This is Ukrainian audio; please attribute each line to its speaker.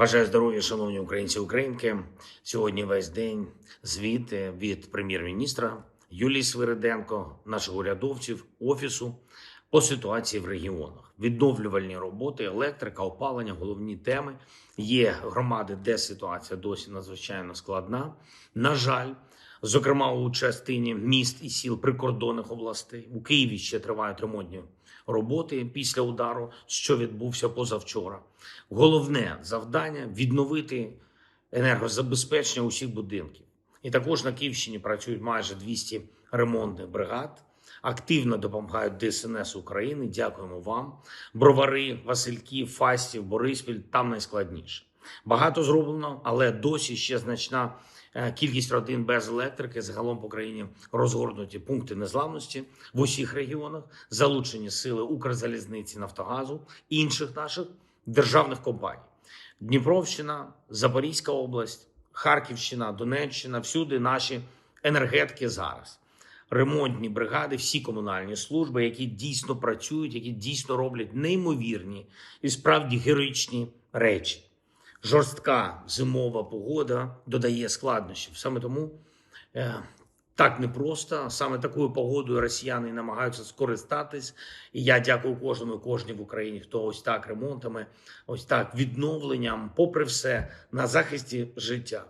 Speaker 1: Бажаю здоров'я, шановні українці і українки. Сьогодні весь день звіт від прем'єр-міністра Юлії Свириденко, наших урядовців, офісу по ситуації в регіонах. Відновлювальні роботи, електрика, опалення, головні теми. Є громади, де ситуація досі надзвичайно складна. На жаль, зокрема у частині міст і сіл прикордонних областей. У Києві ще тривають ремонтні роботи після удару, що відбувся позавчора. Головне завдання відновити енергозабезпечення усіх будинків. І також на Київщині працюють майже 200 ремонтних бригад. Активно допомагають ДСНС України. Дякуємо вам. Бровари, Васильків, Фастів, Бориспіль там найскладніше. Багато зроблено, але досі ще значна е, кількість родин без електрики. Загалом по країні розгорнуті пункти незламності в усіх регіонах, залучені сили Укрзалізниці, Нафтогазу, інших наших державних компаній. Дніпровщина, Запорізька область, Харківщина, Донеччина всюди наші енергетики зараз. Ремонтні бригади, всі комунальні служби, які дійсно працюють, які дійсно роблять неймовірні і справді героїчні речі. Жорстка зимова погода додає складнощів. Саме тому е, так непросто. Саме такою погодою росіяни намагаються скористатись. І я дякую кожному кожній в Україні, хто ось так ремонтами, ось так відновленням, попри все, на захисті життя.